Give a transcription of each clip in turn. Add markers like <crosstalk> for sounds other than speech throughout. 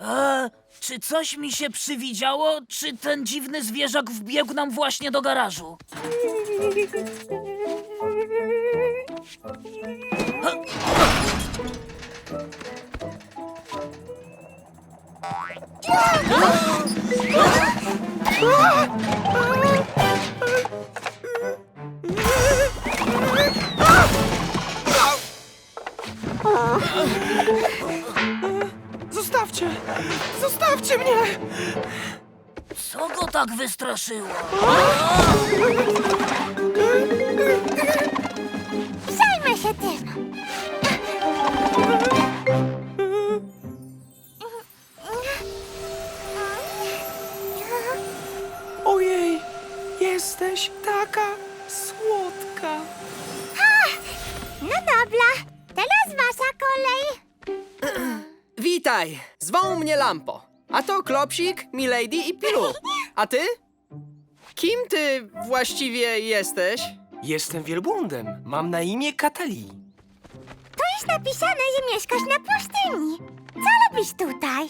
E, czy coś mi się przywidziało, czy ten dziwny zwierzak wbiegł nam właśnie do garażu? Zostawcie! Zostawcie mnie! Co go tak wystraszyło? <laughs> Witaj! Zwą mnie Lampo. A to Klopsik, Milady i Pilu. A ty? Kim ty właściwie jesteś? Jestem wielbłądem. Mam na imię Katali. To jest napisane, że mieszkasz na pustyni. Co robisz tutaj?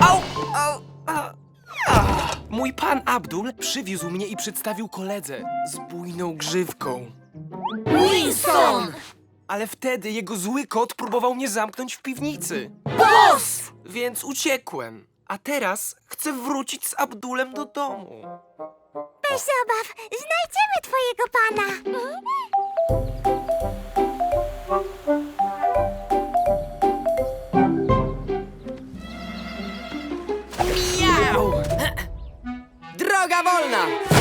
Au! Au! A, a. Mój pan Abdul przywiózł mnie i przedstawił koledze z bujną grzywką. Winston! Ale wtedy jego zły kot próbował mnie zamknąć w piwnicy. Boss! Więc uciekłem. A teraz chcę wrócić z Abdulem do domu. Bez obaw, znajdziemy twojego pana. Miau! Droga wolna!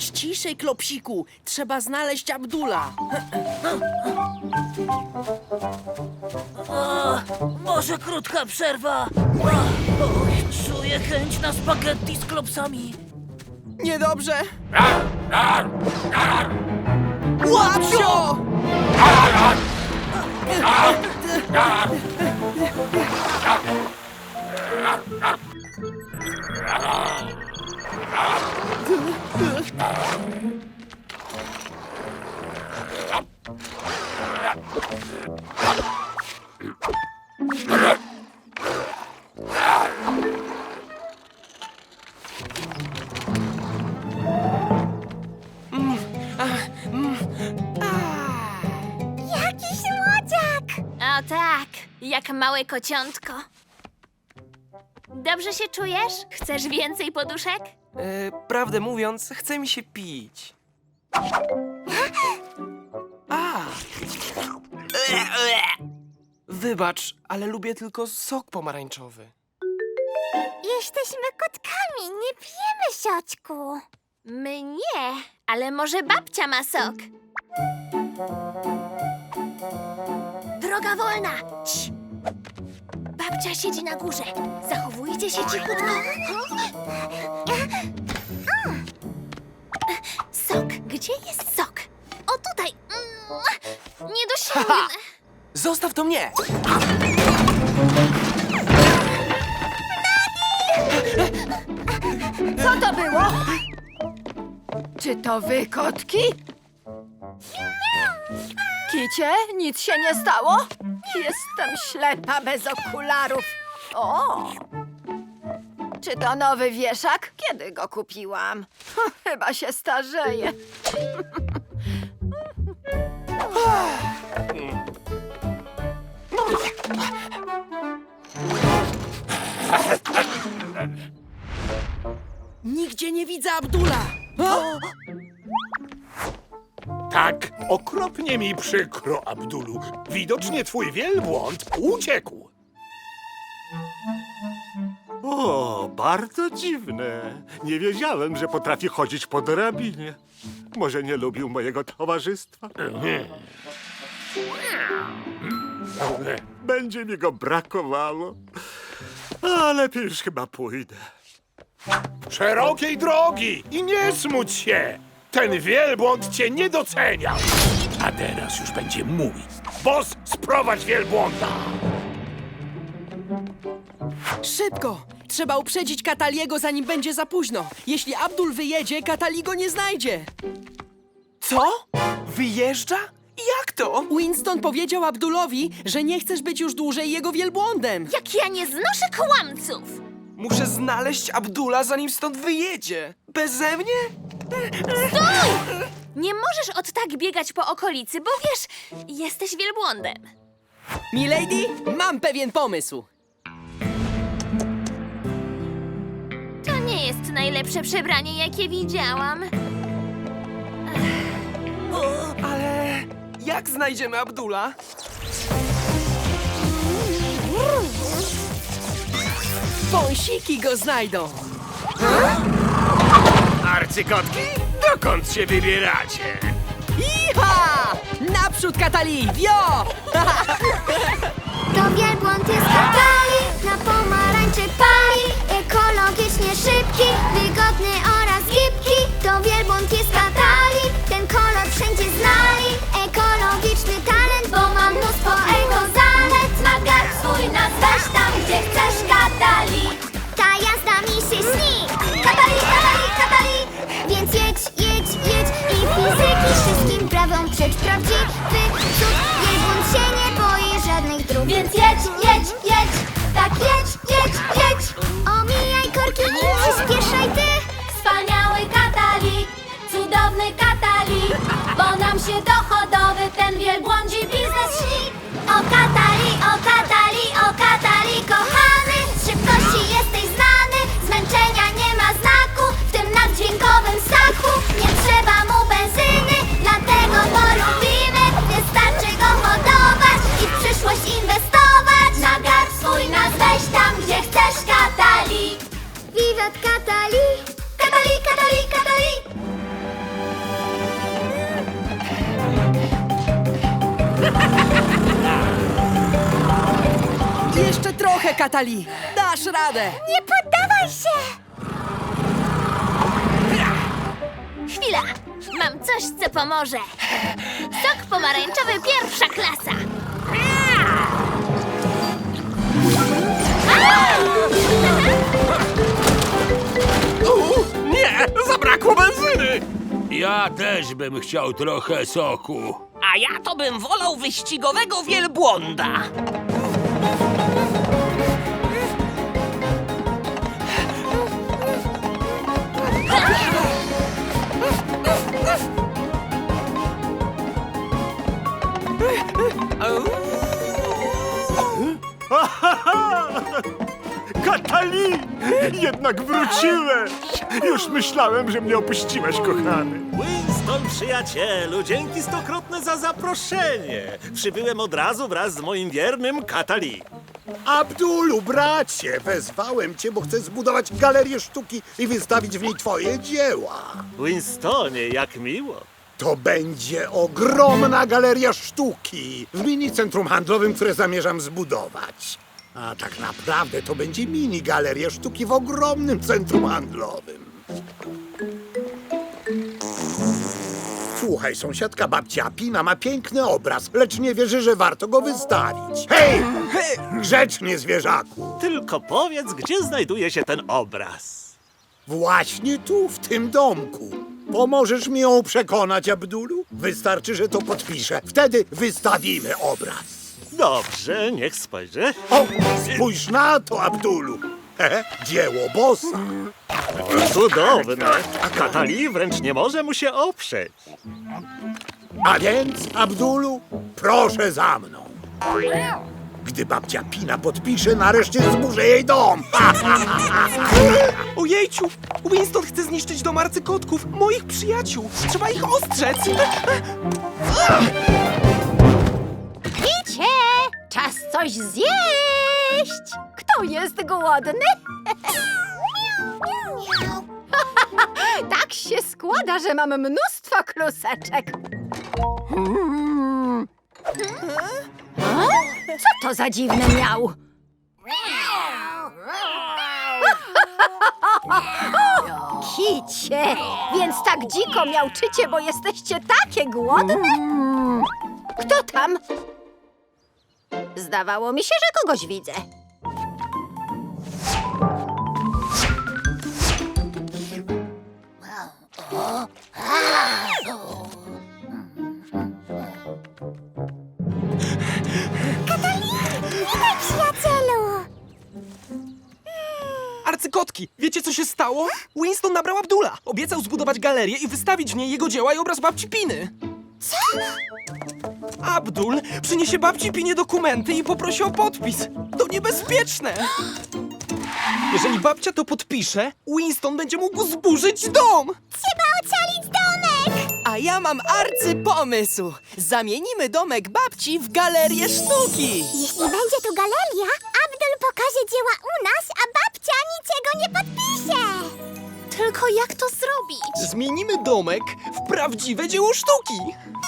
Bądź ciszej, Klopsiku. Trzeba znaleźć Abdula. Może krótka przerwa? Oj, czuję chęć na spaghetti z klopsami. Niedobrze. Łapcio! Małe kociątko. Dobrze się czujesz? Chcesz więcej poduszek? E, prawdę mówiąc, chce mi się pić. A! Wybacz, ale lubię tylko sok pomarańczowy. Jesteśmy kotkami, nie pijemy sioczku. My nie, ale może babcia ma sok. Droga wolna! Cii. Babcia siedzi na górze. Zachowujcie się cichutko. Sok, gdzie jest sok? O tutaj! Mm, Nie dosięgnę. Zostaw to mnie! Co to było? Czy to wy, kotki? Kicie, nic się nie stało? Jestem ślepa bez okularów. O! Czy to nowy wieszak? Kiedy go kupiłam? Chyba się starzeje. Nigdzie nie widzę Abdula. Tak, okropnie mi przykro, Abdulu. Widocznie twój wielbłąd uciekł. O, bardzo dziwne. Nie wiedziałem, że potrafi chodzić po drabinie. Może nie lubił mojego towarzystwa? Będzie mi go brakowało. A lepiej już chyba pójdę. Szerokiej drogi i nie smuć się. Ten wielbłąd cię nie doceniał. A teraz już będzie mój. Bos, sprowadź wielbłąda. Szybko! Trzeba uprzedzić Kataliego, zanim będzie za późno. Jeśli Abdul wyjedzie, Katali go nie znajdzie. Co? Wyjeżdża? Jak to? Winston powiedział Abdulowi, że nie chcesz być już dłużej jego wielbłądem. Jak ja nie znoszę kłamców! Muszę znaleźć Abdula, zanim stąd wyjedzie. Beze mnie? Nie możesz od tak biegać po okolicy, bo wiesz, jesteś wielbłądem. Milady, mam pewien pomysł. To nie jest najlepsze przebranie, jakie widziałam. Ale jak znajdziemy Abdula? Wąsiki go znajdą. Arcykotki, dokąd się wybieracie? Iha! Naprzód, Katali! Wio! <laughs> To wielbłąd jest katali, na pomarańczy pali Ekologicznie szybki, wygodny oraz gibki To wielbłąd jest katali, chcesz katali? Ta jazda mi się śni. Katali, katali, katali. Więc jedź, jedź, jedź i fizyki wszystkim prawom przecz prawdziwy cud Wielbłąd się nie boi żadnych dróg. Więc jedź, jedź, Jeszcze trochę, Katali! Dasz radę! Nie poddawaj się! Chwila, mam coś, co pomoże. Sok pomarańczowy pierwsza klasa. Nie, zabrakło benzyny! Ja też bym chciał trochę soku. A ja to bym wolał wyścigowego wielbłąda. <laughs> Katali! Jednak wróciłeś! Już myślałem, że mnie opuściłeś, kochany. Winston, przyjacielu, dzięki stokrotne za zaproszenie. Przybyłem od razu wraz z moim wiernym Katali. Abdulu, bracie, wezwałem cię, bo chcę zbudować galerię sztuki i wystawić w niej twoje dzieła. Winstonie, jak miło. To będzie ogromna galeria sztuki w mini centrum handlowym, które zamierzam zbudować. A tak naprawdę to będzie mini galeria sztuki w ogromnym centrum handlowym. Słuchaj, sąsiadka babcia Pina ma piękny obraz, lecz nie wierzy, że warto go wystawić. Hej! Grzecznie, zwierzaku! Tylko powiedz, gdzie znajduje się ten obraz. Właśnie tu, w tym domku. Pomożesz mi ją przekonać, Abdulu? Wystarczy, że to podpiszę. Wtedy wystawimy obraz. Dobrze, niech spojrzę. O, spójrz na to, Abdulu. He, dzieło bossa. Cudowne. A Katali wręcz nie może mu się oprzeć. A więc, Abdulu, proszę za mną. Gdy babcia Pina podpisze, nareszcie zburzę jej dom. <laughs> Ojejciu! Winston chce zniszczyć dom arcykotków, moich przyjaciół! Trzeba ich ostrzec! Czas coś zjeść! Kto jest głodny? <laughs> tak się składa, że mam mnóstwo kluseczek. Mm. A? Co to za dziwny miał? Kicie! Więc tak dziko miałczycie, bo jesteście takie głodne? Kto tam? Zdawało mi się, że kogoś widzę. Witaj! Arcykotki, wiecie co się stało? Winston nabrał Abdula. Obiecał zbudować galerię i wystawić w niej jego dzieła i obraz babci Piny. Abdul przyniesie babci Pinie dokumenty i poprosi o podpis. To niebezpieczne. Jeżeli babcia to podpisze, Winston będzie mógł zburzyć dom. Trzeba ocalić domek! A ja mam arcypomysł. Zamienimy domek babci w galerię sztuki. Jeśli będzie tu galeria, Abdul pokaże dzieła u nas, a babcia niczego nie podpisze! Tylko jak to zrobić? Zmienimy domek w prawdziwe dzieło sztuki.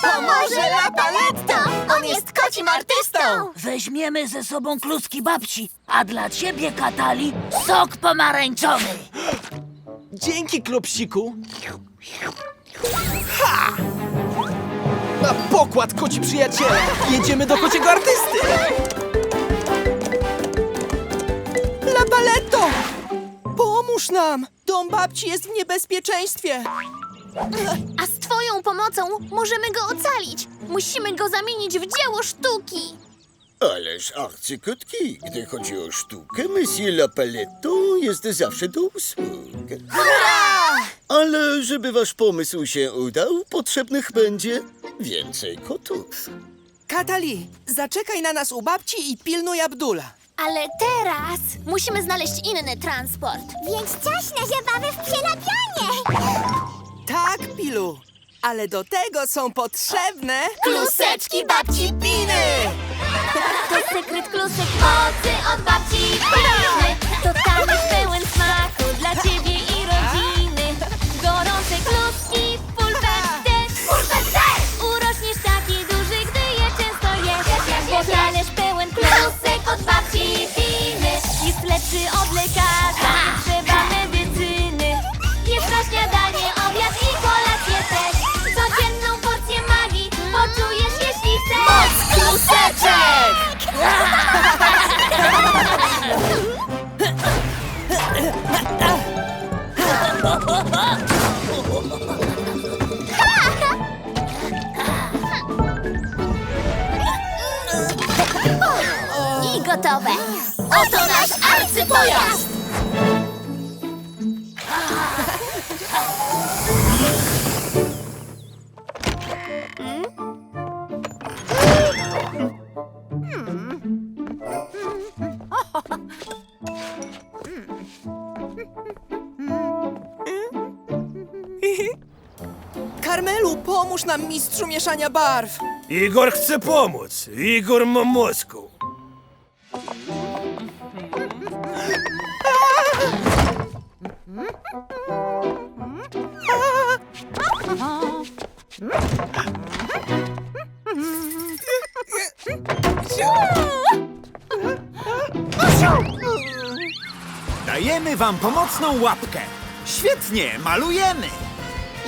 Pomoże La Paletto! On jest kocim artystą! Weźmiemy ze sobą kluski babci, a dla ciebie, Katali, sok pomarańczowy. Dzięki, Klopsiku. Ha! Na pokład, koci przyjaciele! Jedziemy do kociego artysty! La Paletto! Pomóż nam! Dom babci jest w niebezpieczeństwie! A z twoją pomocą możemy go ocalić. Musimy go zamienić w dzieło sztuki. Ależ arcykotki, gdy chodzi o sztukę, Monsieur Lapaletto jest zawsze do usług. Ale żeby wasz pomysł się udał, potrzebnych będzie więcej kotów. Katali, zaczekaj na nas u babci i pilnuj Abdula. Ale teraz musimy znaleźć inny transport. Więc czas na zabawę w przerabianie! Tak, Pilu. Ale do tego są potrzebne... Kluseczki babci Piny! To sekret klusek mocy od babci Piny I gotowe. Oto nasz arcypojazd. Nam, mistrzu mieszania barw. Igor chce pomóc. Igor ma mózgu. Dajemy wam pomocną łapkę. Świetnie, malujemy.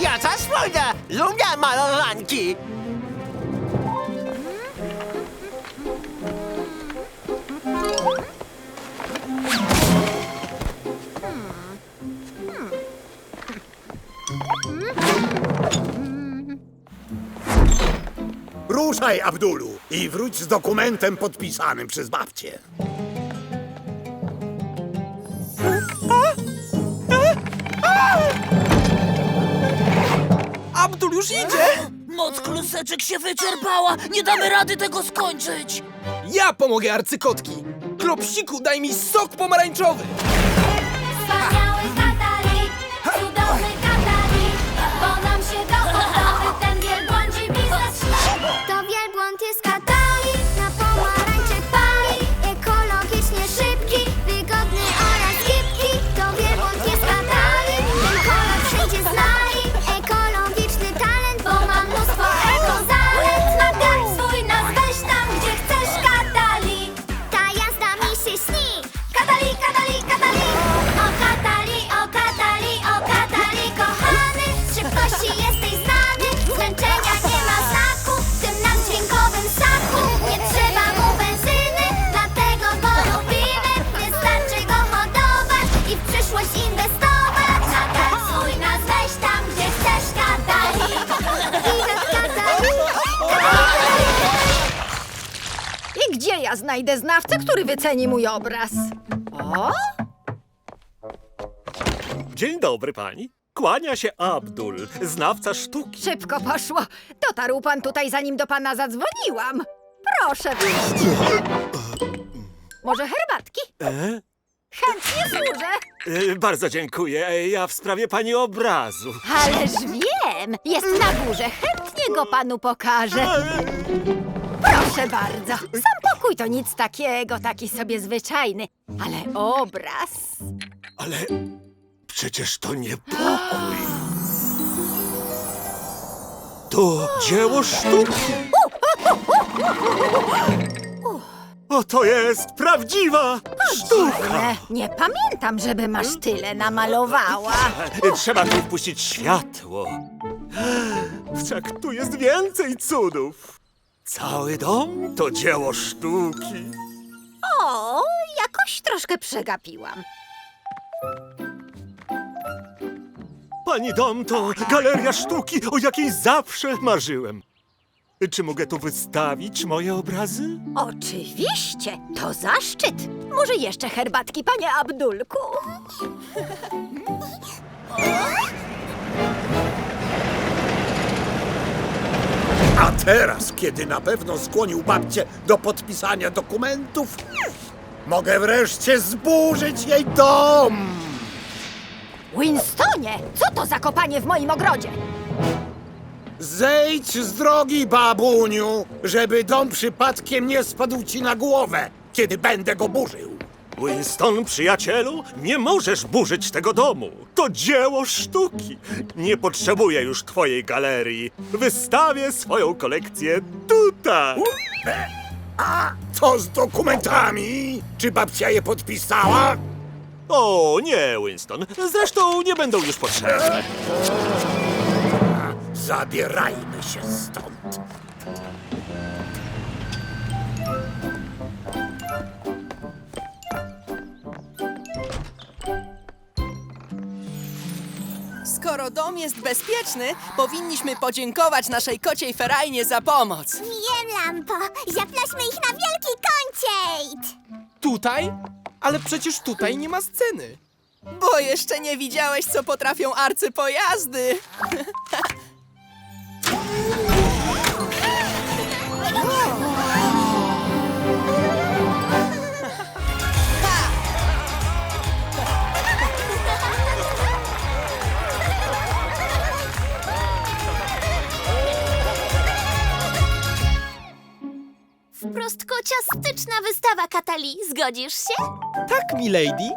Ja też mogę! Lubię malowanki! Ruszaj, Abdulu, i wróć z dokumentem podpisanym przez babcię. Abdul już idzie! Moc kluseczek się wyczerpała, nie damy rady tego skończyć. Ja pomogę arcykotki! Klopsiku, daj mi sok pomarańczowy! Ja znajdę znawcę, który wyceni mój obraz. O, Dzień dobry pani. Kłania się Abdul, znawca sztuki. szybko poszło. Dotarł pan tutaj, zanim do pana zadzwoniłam. Proszę wyjść. Może herbatki? E? Chętnie służę. E, bardzo dziękuję. E, Ja w sprawie pani obrazu. Ależ wiem, jest na górze. Chętnie go panu pokażę. Proszę bardzo. Sam pokój to nic takiego, taki sobie zwyczajny. Ale obraz. Ale przecież to nie pokój. To dzieło sztuki. O, to jest prawdziwa sztuka. Nie, nie pamiętam, żeby masz tyle namalowała. Trzeba tu wpuścić światło. Wszak tu jest więcej cudów. Cały dom to dzieło sztuki. O, jakoś troszkę przegapiłam. Pani dom to galeria sztuki, o jakiej zawsze marzyłem. Czy mogę tu wystawić moje obrazy? Oczywiście, to zaszczyt. Może jeszcze herbatki, panie Abdulku? <laughs> A teraz, kiedy na pewno skłonił babcię do podpisania dokumentów, mogę wreszcie zburzyć jej dom! Winstonie, co to za kopanie w moim ogrodzie? Zejdź z drogi, babuniu, żeby dom przypadkiem nie spadł ci na głowę, kiedy będę go burzył. Winston, przyjacielu, nie możesz burzyć tego domu. To dzieło sztuki. Nie potrzebuję już twojej galerii. Wystawię swoją kolekcję tutaj. A co z dokumentami? Czy babcia je podpisała? O, nie, Winston. Zresztą nie będą już potrzebne. Zabierajmy się stąd. Skoro dom jest bezpieczny, powinniśmy podziękować naszej kociej ferajnie za pomoc. Wiem, Lampo. Zaprośmy ich na wielki koncert. Tutaj? Ale przecież tutaj nie ma sceny. Bo jeszcze nie widziałeś, co potrafią arcypojazdy. <laughs> Wprost kociastyczna wystawa Katali. Zgodzisz się? Tak, milady.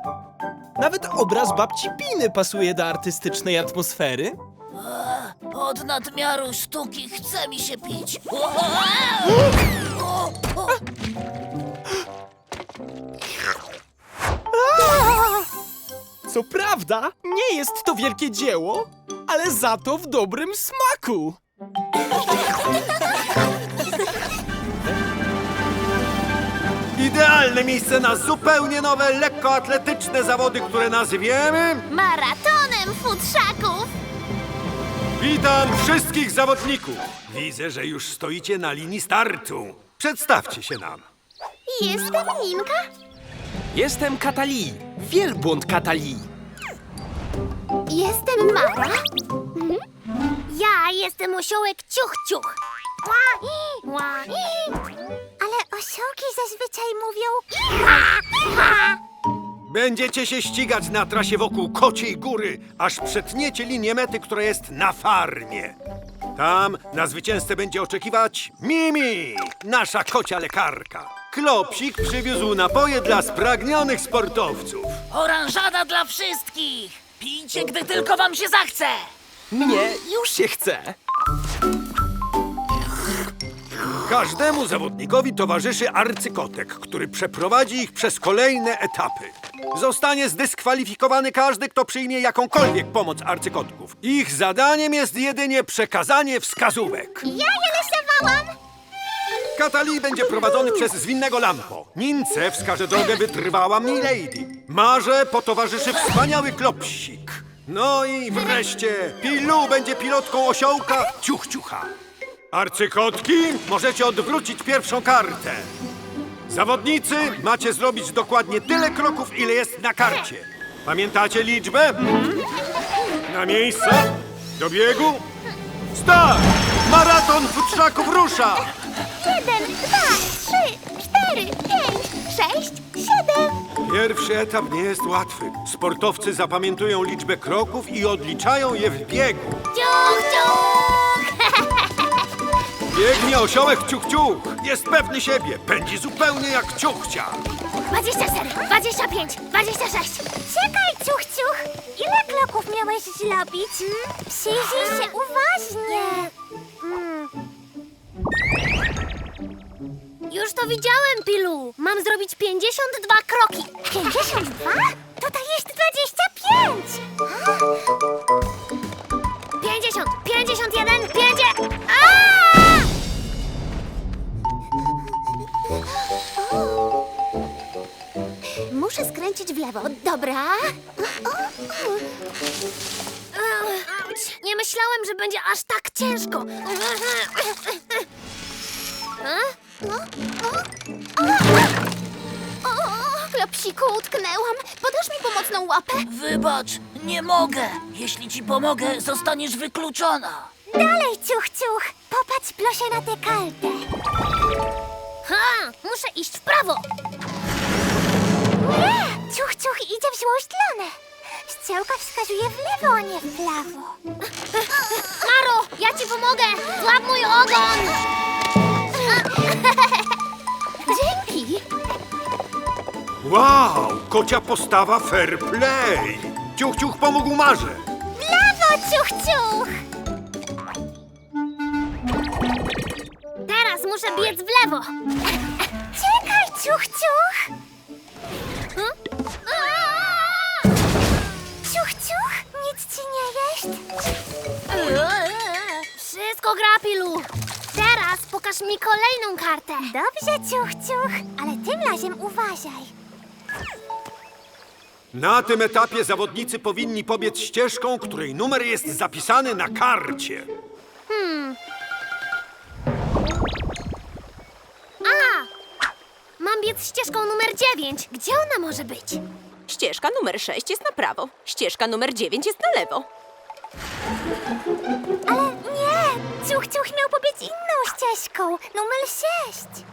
Nawet obraz babci Piny pasuje do artystycznej atmosfery. Od nadmiaru sztuki chce mi się pić. O, o, Co prawda, nie jest to wielkie dzieło, ale za to w dobrym smaku. Idealne miejsce na zupełnie nowe, lekkoatletyczne zawody, które nazwiemy... Maratonem futrzaków! Witam wszystkich zawodników! Widzę, że już stoicie na linii startu. Przedstawcie się nam. Jestem Ninka. Jestem Katali, wielbłąd Katali. Jestem Mara. Mhm. Ja jestem osiołek Ciuch Ciuch. Ła, i, ła, i. Osiołki zazwyczaj mówią. Będziecie się ścigać na trasie wokół Kociej Góry, aż przetniecie linię mety, która jest na farmie. Tam na zwycięzcę będzie oczekiwać Mimi, nasza kocia lekarka. Klopsik przywiózł napoje dla spragnionych sportowców. Oranżada dla wszystkich! Pijcie, gdy tylko wam się zachce! Mnie już się chce. Każdemu zawodnikowi towarzyszy arcykotek, który przeprowadzi ich przez kolejne etapy. Zostanie zdyskwalifikowany każdy, kto przyjmie jakąkolwiek pomoc arcykotków. Ich zadaniem jest jedynie przekazanie wskazówek. Ja je rysowałam. Katali będzie prowadzony przez zwinnego Lampo. Nince wskaże drogę wytrwała Milady. Marze potowarzyszy wspaniały klopsik. No i wreszcie Pilu będzie pilotką osiołka Ciuch Ciucha. Arcykotki, możecie odwrócić pierwszą kartę. Zawodnicy, macie zrobić dokładnie tyle kroków, ile jest na karcie. Pamiętacie liczbę? Na miejsce, do biegu, start! Maraton futrzaków rusza! Jeden, dwa, trzy, cztery, pięć, sześć, siedem. Pierwszy etap nie jest łatwy. Sportowcy zapamiętują liczbę kroków i odliczają je w biegu. Ciuch! Biegnie osiołek ciuch ciuch. Jest pewny siebie. Pędzi zupełnie jak ciuchcia. 24, 25, 26. Czekaj, ciuch, ciuch. Ile kroków miałeś zrobić? Przyjrzyj się uważnie. Hmm. Już to widziałem, Pilu. Mam zrobić 52 kroki. 52? Tutaj jest 25. 50, 51, 50. Muszę skręcić w lewo. Dobra. Auć, Nie myślałem, że będzie aż tak ciężko. A? O, klopsiku, utknęłam. Podasz mi pomocną łapę? Wybacz, nie mogę. Jeśli ci pomogę, zostaniesz wykluczona. Dalej, ciuch, ciuch. Popatrz, proszę, na tę kartę. Ha! Muszę iść w prawo. Ciuch, ciuch idzie w złą stronę. Ściełka wskazuje w lewo, a nie w prawo. Maro, ja ci pomogę. Złap mój ogon. Dzięki. Wow, kocia postawa fair play. Ciuch ciuch pomógł Marze. Brawo, ciuch, ciuch. Teraz muszę biec w lewo. Czekaj, ciuch. Ciuch, Wszystko gra, Pilu. Teraz pokaż mi kolejną kartę. Dobrze, ciuch, ciuch, ale tym razem uważaj. Na tym etapie zawodnicy powinni pobiec ścieżką, której numer jest zapisany na karcie. A! Mam biec ścieżką numer 9. Gdzie ona może być? Ścieżka numer 6 jest na prawo, ścieżka numer 9 jest na lewo. Ale ciuch, ciuch miał pobiec inną ścieżką, numer sześć.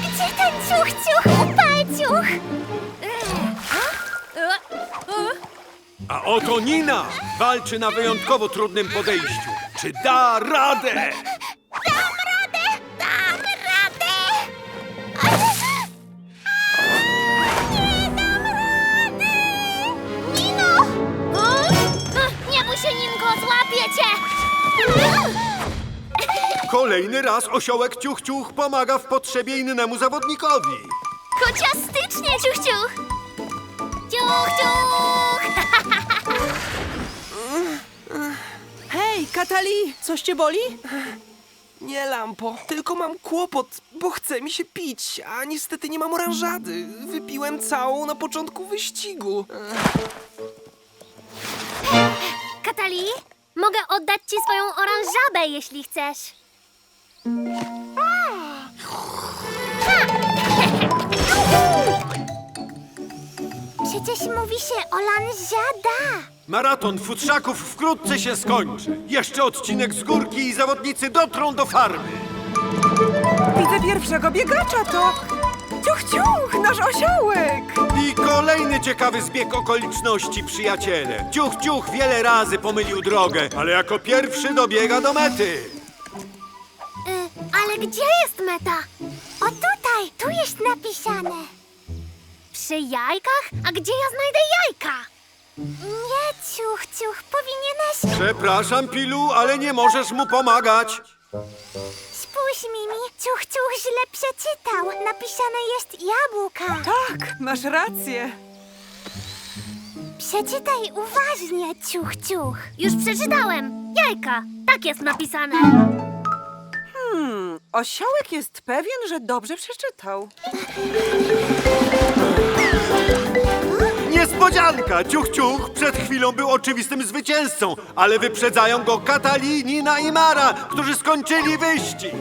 Gdzie ten ciuch, ciuch, upal? A oto Nina walczy na wyjątkowo trudnym podejściu. Czy da radę? Dam radę! Dam radę! Nie dam rady! Nino! Nie bój się, Ninko, złapię cię! Kolejny raz osiołek ciuch ciuch pomaga w potrzebie innemu zawodnikowi. Kociastycznie, ciuch, ciuch! Ciuch, ciuch! Katali, coś cię boli? Nie, Lampo, tylko mam kłopot, bo chce mi się pić, a niestety nie mam oranżady. Wypiłem całą na początku wyścigu. Katali, mogę oddać ci swoją oranżabę, jeśli chcesz. Przecież mówi się olanżada. Maraton futrzaków wkrótce się skończy. Jeszcze odcinek z górki i zawodnicy dotrą do farmy. Widzę pierwszego biegacza, to... Ciuch, ciuch, nasz osiołek! I kolejny ciekawy zbieg okoliczności, przyjaciele. Ciuch ciuch wiele razy pomylił drogę, ale jako pierwszy dobiega do mety. Y, ale gdzie jest meta? O tutaj, tu jest napisane. Przy jajkach? A gdzie ja znajdę jajka? Nie, ciuch, ciuch, powinieneś... Przepraszam, Pilu, ale nie możesz mu pomagać. Spójrz, Mimi, ciuch, ciuch źle przeczytał. Napisane jest jabłka. Tak, masz rację. Przeczytaj uważnie, ciuch, ciuch. Już przeczytałem. Jajka. Tak jest napisane. Hmm, osiołek jest pewien, że dobrze przeczytał. Niespodzianka! Ciuch Ciuch przed chwilą był oczywistym zwycięzcą, ale wyprzedzają go Katalin, Nina i Mara, którzy skończyli wyścig.